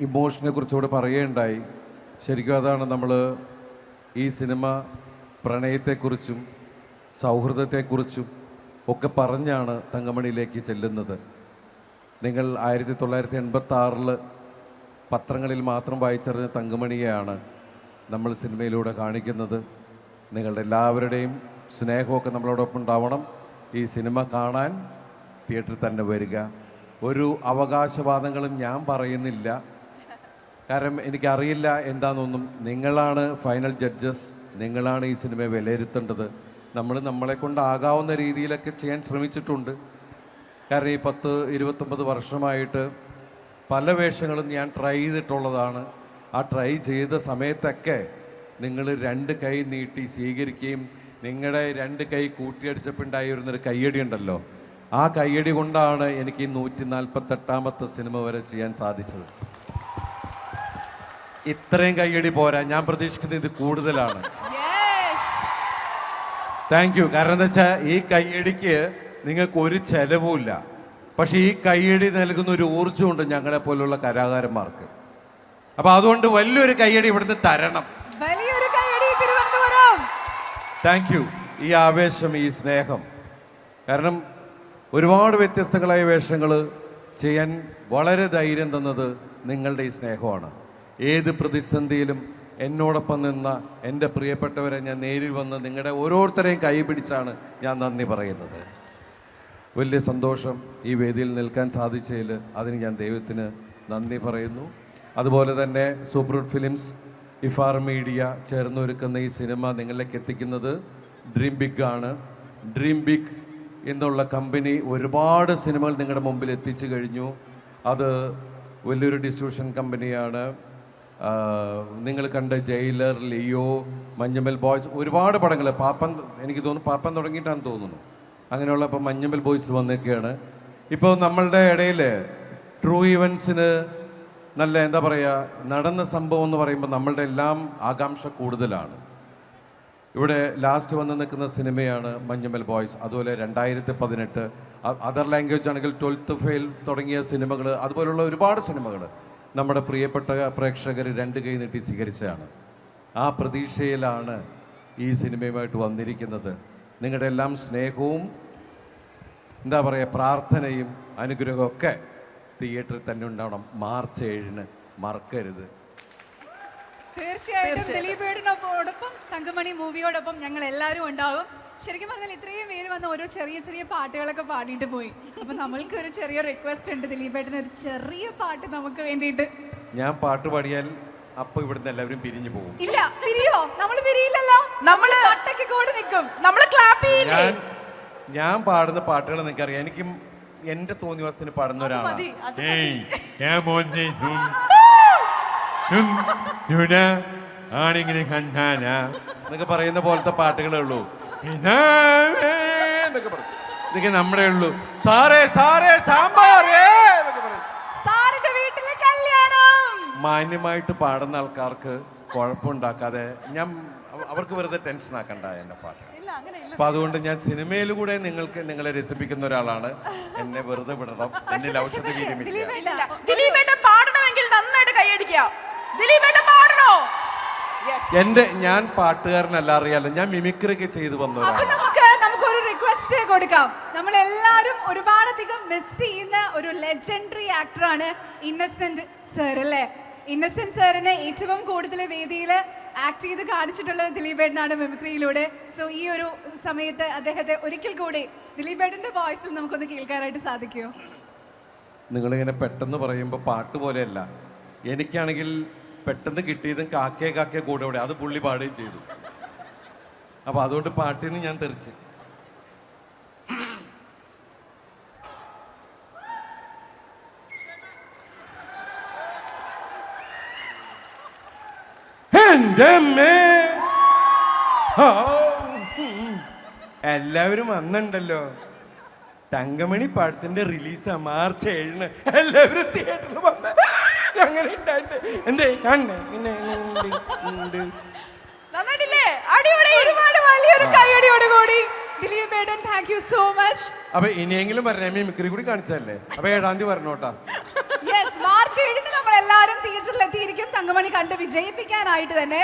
ഇമോഷനെ കുറിച്ചുകൂടെ പറയുകയുണ്ടായി. ശരിക്കും അതാണ് നമ്മൾ ഈ സിനിമ പ്രണയത്തെക്കുറിച്ചും സൗഹൃദത്തെക്കുറിച്ചും ഒക്കെ പറഞ്ഞാണ് തങ്കമണിയിലേക്ക് ചെല്ലുന്നത്. നിങ്ങൾ ആയിരത്തി തൊള്ളായിരത്തി എൺപത്തി ആറിൽ പത്രങ്ങളിൽ മാത്രം വായിച്ചറിഞ്ഞ തങ്കമണിയെയാണ് നമ്മൾ സിനിമയിലൂടെ കാണിക്കുന്നത്. നിങ്ങളുടെ എല്ലാവരുടെയും സ്നേഹമൊക്കെ നമ്മളോടൊപ്പം ഉണ്ടാവണം. ഈ സിനിമ കാണാൻ തിയേറ്ററിൽ തന്നെ വരിക. ഒരു അവകാശവാദങ്ങളും ഞാൻ പറയുന്നില്ല. കാരണം എനിക്കറിയില്ല എന്താണെന്നൊന്നും നിങ്ങളാണ് ഫൈനൽ ജഡ്ജസ് നിങ്ങളാണ് ഈ സിനിമയെ വിലയിരുത്തേണ്ടത്. നമ്മൾ നമ്മളെ കൊണ്ടാകാവുന്ന രീതിയിലൊക്കെ ചെയ്യാൻ ശ്രമിച്ചിട്ടുണ്ട്. കാരണം ഈ പത്ത് ഇരുപത്തൊമ്പത് വർഷമായിട്ട് പല വേഷങ്ങളും ഞാൻ ട്രൈ ചെയ്തിട്ടുള്ളതാണ്. ആ ട്രൈ ചെയ്ത സമയത്തൊക്കെ നിങ്ങൾ രണ്ട് കൈ നീട്ടി സ്വീകരിക്കുകയും നിങ്ങളുടെ രണ്ട് കൈ കൂട്ടിയടിച്ചപ്പോൾ ഉണ്ടായിരുന്നൊരു കയ്യടി ഉണ്ടല്ലോ. ആ കയ്യടി കൊണ്ടാണ് എനിക്ക് ഈ നൂറ്റി നാൽപ്പത്തെട്ടാമത്തെ സിനിമ വരെ ചെയ്യാൻ സാധിച്ചത്. ഇത്രയും കൈയടി പോരാ. ഞാൻ പ്രതീക്ഷിക്കുന്നത് ഇത് കൂടുതലാണ്. താങ്ക് യു കാരണം എന്താ വെച്ചാൽ ഈ കൈയടിക്ക് നിങ്ങൾക്ക് ഒരു ചെലവുമില്ല. പക്ഷേ ഈ കൈയടി നൽകുന്ന ഒരു ഊർജമുണ്ട് ഞങ്ങളെ പോലുള്ള കലാകാരന്മാർക്ക്. അപ്പൊ അതുകൊണ്ട് വലിയൊരു കൈയടി ഇവിടുന്ന് തരണം. വലിയൊരു കൈയടി തിരുവനന്തപുരം. താങ്ക് യു ഈ ആവേശം ഈ സ്നേഹം. കാരണം ഒരുപാട് വ്യത്യസ്തങ്ങളായ വേഷങ്ങൾ ചെയ്യാൻ വളരെ ധൈര്യം തന്നത് നിങ്ങളുടെ ഈ സ്നേഹമാണ്. ഏത് പ്രതിസന്ധിയിലും എന്നോടൊപ്പം നിന്ന എന്റെ പ്രിയപ്പെട്ടവരെ ഞാൻ നേരിൽ വന്ന് നിങ്ങളുടെ ഓരോരുത്തരെയും കൈ പിടിച്ചാണ് ഞാൻ നന്ദി പറയുന്നത്. വലിയ സന്തോഷം ഈ വേദിയിൽ നിൽക്കാൻ സാധിച്ചതിൽ അതിന് ഞാൻ ദൈവത്തിന് നന്ദി പറയുന്നു. അതുപോലെ തന്നെ സൂപ്പർവുഡ് ഫിലിംസ് ഇഫാർ മീഡിയ ചേർന്നൊരുക്കുന്ന ഈ സിനിമ നിങ്ങളിലേക്ക് എത്തിക്കുന്നത് ഡ്രീം ബിഗ് ആണ്. ഡ്രീം ബിഗ് എന്നുള്ള കമ്പനി ഒരുപാട് സിനിമകൾ നിങ്ങളുടെ മുമ്പിൽ എത്തിച്ചു കഴിഞ്ഞു. അത് വലിയൊരു ഡിസ്ട്രിബ്യൂഷൻ കമ്പനിയാണ്. നിങ്ങൾ കണ്ട ജയിലർ ലിയോ മഞ്ഞമ്മൽ ബോയ്സ് ഒരുപാട് പടങ്ങൾ പാപ്പൻ എനിക്ക് തോന്നുന്നു പാപ്പൻ തുടങ്ങിയിട്ടാണ് തോന്നുന്നു. അങ്ങനെയുള്ള ഇപ്പം മഞ്ഞമ്മൽ ബോയ്സ് വന്നൊക്കെയാണ്. ഇപ്പോൾ നമ്മളുടെ ഇടയിൽ ട്രൂ ഇവൻസിന് നല്ല എന്താ പറയുക നടന്ന സംഭവം എന്ന് പറയുമ്പോൾ നമ്മളുടെ എല്ലാം ആകാംക്ഷ കൂടുതലാണ്. ഇവിടെ ലാസ്റ്റ് വന്ന് നിൽക്കുന്ന സിനിമയാണ് മഞ്ഞുമൽ ബോയ്സ് അതുപോലെ രണ്ടായിരത്തി പതിനെട്ട് അതർ ലാംഗ്വേജ് ആണെങ്കിൽ ട്വൽത്ത് ഫെയിൽ തുടങ്ങിയ സിനിമകൾ അതുപോലുള്ള ഒരുപാട് സിനിമകൾ നമ്മുടെ പ്രിയപ്പെട്ട പ്രേക്ഷകർ രണ്ട് കൈ നീട്ടി സ്വീകരിച്ചതാണ്. ആ പ്രതീക്ഷയിലാണ് ഈ സിനിമയുമായിട്ട് വന്നിരിക്കുന്നത്. നിങ്ങളുടെ എല്ലാം സ്നേഹവും എന്താ പറയുക പ്രാർത്ഥനയും അനുഗ്രഹമൊക്കെ തിയേറ്ററിൽ തന്നെ ഉണ്ടാവണം. മാർച്ച് ഏഴിന് മറക്കരുത്. തീർച്ചയായിട്ടും ദിലീപ് വീടിനൊപ്പം തങ്കമണി മൂവിയോടൊപ്പം ഞങ്ങൾ എല്ലാവരും ഉണ്ടാവും ശരിക്കും പറഞ്ഞാൽ ഇത്രയും പേര് വന്ന് ഓരോ ചെറിയ ചെറിയ പാട്ടുകളൊക്കെ പാടിയിട്ട് പോയി. അപ്പൊ നമ്മൾക്ക് ഒരു ചെറിയ റിക്വസ്റ്റ് ഉണ്ട് ദിലീപേട്ടന് ഒരു ചെറിയ പാട്ട് നമുക്ക് വേണ്ടിയിട്ട്. ഞാൻ പാട്ട് പാടിയാൽ അപ്പൊ ഇവിടുന്ന് എല്ലാവരും പിരിഞ്ഞു പോകും. ഇല്ല പിരിയോ? നമ്മൾ പിരിയില്ലല്ലോ. നമ്മൾ ഒറ്റയ്ക്ക് കൂടി നിൽക്കും. നമ്മൾ ക്ലാപ്പ് ചെയ്യില്ലേ? ഞാൻ ഞാൻ പാടുന്ന പാട്ടുകൾ നിനക്കറിയാം. എനിക്കും എന്റെ തോന്നിവാസത്തിന് പാടുന്ന ഒരാളാണ്. മതി ഞാൻ come ആണിങ്ങനെ കണ്ടാന. എന്നൊക്കെ പറയുന്ന പോലത്തെ പാട്ടുകളേ ഉള്ളൂ. എന്നൊക്കെ പറയും. ഇതൊക്കെ നമ്മുടെ ഉള്ളൂ. സാറേ സാറേ കല്യാണം. മാന്യമായിട്ട് പാടുന്ന ആൾക്കാർക്ക് കുഴപ്പമുണ്ടാക്കാതെ ഞാൻ അവർക്ക് വെറുതെ ടെൻഷൻ ആക്കണ്ട എന്റെ പാട്ട് ഇല്ല അങ്ങനെ ഇല്ല. അപ്പൊ അതുകൊണ്ട് ഞാൻ സിനിമയിലൂടെ നിങ്ങൾക്ക് നിങ്ങളെ രസിപ്പിക്കുന്ന ഒരാളാണ്. എന്നെ വെറുതെ വിടണം. എന്നിൽ ഔഷധ എന്റെ ഞാൻ പാട്ടുകാരനല്ല അറിയാലോ. ഞാൻ മിമിക്രിക്ക് ചെയ്തു വന്നു വന്നവരാണ് നമുക്ക് നമുക്കൊരു റിക്വസ്റ്റ് കൊടുക്കാം. നമ്മൾ എല്ലാവരും ഒരുപാടധികം മിസ് ചെയ്യുന്ന ഒരു ലെജൻഡറി ആക്ടറാണ് ഇന്നസെന്റ് സർ അല്ലേ? ഇന്നസെന്റ് സാറിനെ ഏറ്റവും കൂടുതൽ വേദിയിൽ ആക്ട് ചെയ്ത് കാണിച്ചിട്ടുള്ളത് ദിലീപേട്ടനാണ് മിമിക്രിയിലൂടെ. സോ ഈ ഒരു സമയത്ത് അദ്ദേഹത്തെ ഒരിക്കൽ കൂടി ദിലീപേട്ടന്റെ വോയിസിൽ നമുക്കൊന്ന് കേൾക്കാനായിട്ട് സാധിക്കുമോ നിങ്ങളിങ്ങനെ പെട്ടെന്ന് പറയുമ്പോൾ പാട്ട് പോലെയല്ല. എനിക്കാണെങ്കിൽ പെട്ടെന്ന് കിട്ടിയതും കാക്കേ കാക്കേ കൂടെ ഇവിടെ അത് പുള്ളി പാടുകയും ചെയ്തു. അപ്പൊ അതുകൊണ്ട് പാട്ടിൽ നിന്ന് ഞാൻ തെറിച്ച്. എല്ലാവരും വന്നിണ്ടല്ലോ തങ്കമണി പാടത്തിന്റെ റിലീസാ മാർച്ച് ഏഴിന്. എല്ലാവരും തിയേറ്ററിൽ വന്ന അങ്ങനെ ഉണ്ടായിട്ട് എന്തേ? കാണണേ പിന്നെ അപ്പൊ ഇനിയെങ്കിലും പറഞ്ഞ മിമിക്രി കൂടി കാണിച്ചതല്ലേ? അപ്പൊ ഏഴാം തീയതി പറഞ്ഞോട്ടാ യെസ് മാർച്ച് ഏഴിന് നമ്മൾ എല്ലാ ക്വാർട്ടറിൽ എത്തിയിരിക്കും. തങ്കമണി കണ്ട് വിജയിപ്പിക്കാനായിട്ട് തന്നെ.